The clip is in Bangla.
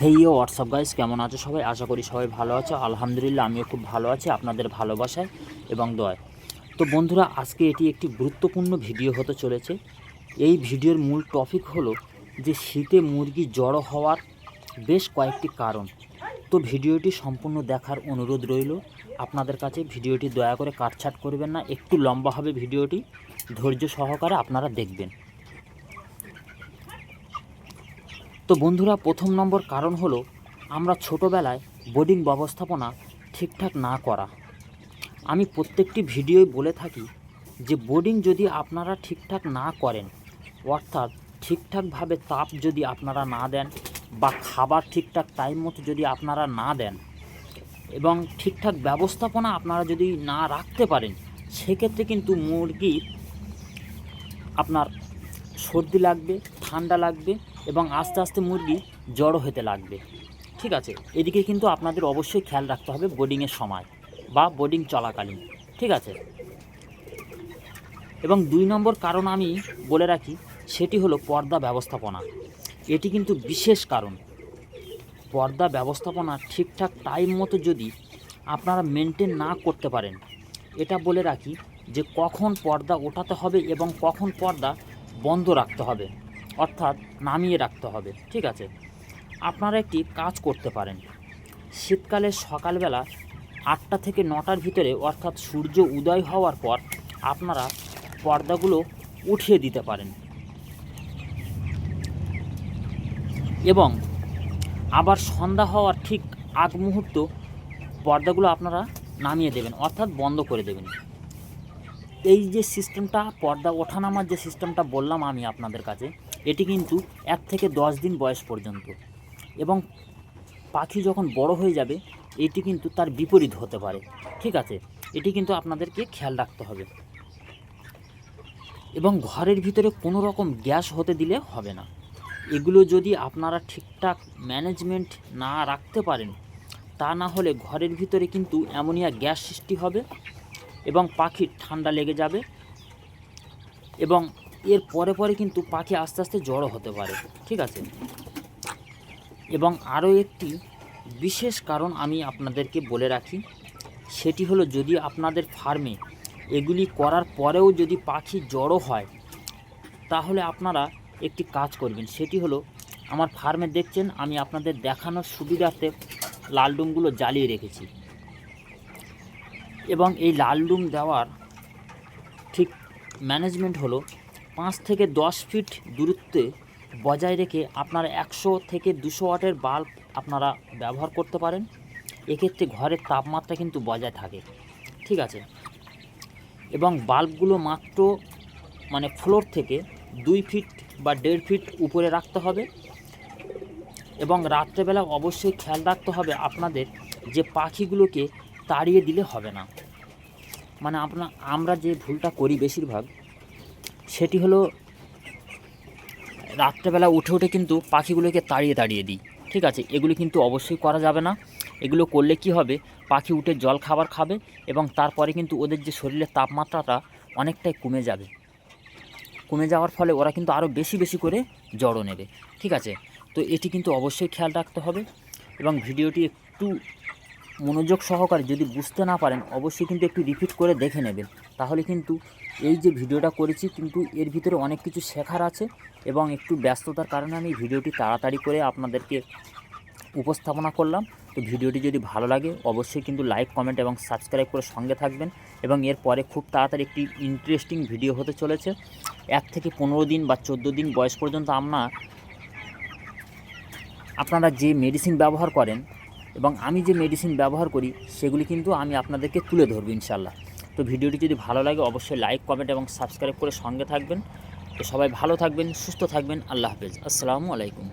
হেই ইয়ে হোয়াটসঅ্যাপ গাইস কেমন আছো সবাই? আশা করি সবাই ভালো আছো। আলহামদুলিল্লাহ, আমিও খুব ভালো আছি আপনাদের ভালোবাসায় এবং দয় তো বন্ধুরা, আজকে এটি একটি গুরুত্বপূর্ণ ভিডিও হতে চলেছে। এই ভিডিওর মূল টপিক হলো যে শীতে মুরগি জড়ো হওয়ার বেশ কয়েকটি কারণ। তো ভিডিওটি সম্পূর্ণ দেখার অনুরোধ রইল। আপনাদের কাছে ভিডিওটি দয়া করে কাটছাট করবেন না। একটু লম্বা হবে ভিডিওটি। ধৈর্য সহকারে আপনারা দেখবেন। তো বন্ধুরা, প্রথম নম্বর কারণ হলো আমরা ছোটোবেলায় বোর্ডিং ব্যবস্থাপনা ঠিকঠাক না করা। আমি প্রত্যেকটি ভিডিওয় বলে থাকি যে বোর্ডিং যদি আপনারা ঠিকঠাক না করেন, অর্থাৎ ঠিকঠাকভাবে তাপ যদি আপনারা না দেন বা খাবার ঠিকঠাক টাইম মতো যদি আপনারা না দেন এবং ঠিকঠাক ব্যবস্থাপনা আপনারা যদি না রাখতে পারেন, সেক্ষেত্রে কিন্তু মুরগির আপনার সর্দি লাগবে, ঠান্ডা লাগবে এবং আস্তে আস্তে মুরগি জড়ো হতে লাগবে। ঠিক আছে? এদিকে কিন্তু আপনাদের অবশ্যই খেয়াল রাখতে হবে বোর্ডিংয়ের সময় বা বোর্ডিং চলাকালীন। ঠিক আছে? এবং দুই নম্বর কারণ আমি বলে রাখি, সেটি হলো পর্দা ব্যবস্থাপনা। এটি কিন্তু বিশেষ কারণ। পর্দা ব্যবস্থাপনা ঠিকঠাক টাইম মতো যদি আপনারা মেনটেন না করতে পারেন, এটা বলে রাখি যে কখন পর্দা ওঠাতে হবে এবং কখন পর্দা বন্ধ রাখতে হবে। অর্থাৎ নামিয়ে রাখতে হবে, ঠিক আছে? আপনারা একটি কাজ করতে পারেন। শীতকালে সকালবেলা আটটা থেকে নটার ভিতরে অর্থাৎ সূর্য উদয় হওয়ার পর আপনারা পর্দাগুলো উঠিয়ে দিতে পারেন। এবং আবার সন্ধ্যা হওয়ার ঠিক আগ মুহূর্ত পর্দাগুলো আপনারা নামিয়ে দেবেন, অর্থাৎ বন্ধ করে দেবেন। এই যে সিস্টেমটা পর্দা ওঠানামার যে সিস্টেমটা বললাম আমি আপনাদের কাছে এটি কিন্তু এক থেকে দশ দিন বয়স পর্যন্ত। এবং পাখি যখন বড় হয়ে যাবে, এটি কিন্তু তার বিপরীত হতে পারে। ঠিক আছে? এটি কিন্তু আপনাদেরকে খেয়াল রাখতে হবে। এবং ঘরের ভিতরে কোনো রকম গ্যাস হতে দিলে হবে না। এগুলো যদি আপনারা ঠিকঠাক ম্যানেজমেন্ট না রাখতে পারেন, তা না হলে ঘরের ভিতরে কিন্তু অ্যামোনিয়া গ্যাস সৃষ্টি হবে এবং পাখির ঠান্ডা লেগে যাবে এবং এর পরে পরে কিন্তু পাখি আস্তে আস্তে জড়ো হতে পারে, ঠিক আছে? এবং আরও একটি বিশেষ কারণ আমি আপনাদেরকে বলে রাখি, সেটি হলো যদি আপনাদের ফার্মে এগুলি করার পরেও যদি পাখি জড়ো হয়, তাহলে আপনারা একটি কাজ করবেন, সেটি হলো আমার ফার্মে দেখছেন, আমি আপনাদের দেখানোর সুবিধার্থে লালডুমগুলো জ্বালিয়ে রেখেছি। এবং এই লালডুম দেওয়ার ঠিক ম্যানেজমেন্ট হলো পাঁচ থেকে দশ ফিট দূরত্বে বজায় রেখে আপনারা একশো থেকে দুশো ওয়াটের বাল্ব আপনারা ব্যবহার করতে পারেন। এক্ষেত্রে ঘরের তাপমাত্রা কিন্তু বজায় থাকে। ঠিক আছে? এবং বাল্বগুলো মাত্র মানে ফ্লোর থেকে দুই ফিট বা দেড় ফিট উপরে রাখতে হবে। এবং রাত্রেবেলা অবশ্যই খেয়াল রাখতে হবে আপনাদের যে পাখিগুলোকে তাড়িয়ে দিলে হবে না। মানে আপনার আমরা যে ভুলটা করি বেশিরভাগ সেটি হলো, রাত্রেবেলা উঠে উঠে কিন্তু পাখিগুলোকে তাড়িয়ে তাড়িয়ে দিই, ঠিক আছে? এগুলি কিন্তু অবশ্যই করা যাবে না। এগুলো করলে কি হবে? পাখি উঠে জল খাবার খাবে এবং তারপরে কিন্তু ওদের যে শরীরের তাপমাত্রাটা অনেকটাই কমে যাবে। কমে যাওয়ার ফলে ওরা কিন্তু আরও বেশি বেশি করে জড়ো নেবে, ঠিক আছে? তো এটি কিন্তু অবশ্যই খেয়াল রাখতে হবে এবং ভিডিওটি একটু মনোযোগ সহকারে যদি বুঝতে না পারেন, অবশ্যই কিন্তু একটু রিপিট করে দেখে নেবেন। তাহলে কিন্তু এই যে ভিডিওটা করেছি, কিন্তু এর ভিতরে অনেক কিছু শেখার আছে এবং একটু ব্যস্ততার কারণে আমি ভিডিওটি তাড়াতাড়ি করে আপনাদেরকে উপস্থাপনা করলাম। তো ভিডিওটি যদি ভালো লাগে, অবশ্যই কিন্তু লাইক কমেন্ট এবং সাবস্ক্রাইব করে সঙ্গে থাকবেন এবং এরপরে খুব তাড়াতাড়ি একটি ইন্টারেস্টিং ভিডিও হতে চলেছে। এক থেকে পনেরো দিন বা চোদ্দ দিন বয়স পর্যন্ত আমরা, আপনারা যে মেডিসিন ব্যবহার করেন এবং আমি যে মেডিসিন ব্যবহার করি, সেগুলি কিন্তু আমি আপনাদেরকে তুলে ধরবো ইনশাল্লাহ তো ভিডিওটি যদি ভালো লাগে, অবশ্যই লাইক কমেন্ট এবং সাবস্ক্রাইব করে সঙ্গে থাকবেন। তো সবাই ভালো থাকবেন, সুস্থ থাকবেন, আল্লাহ হাফেজ। আসসালামু আলাইকুম।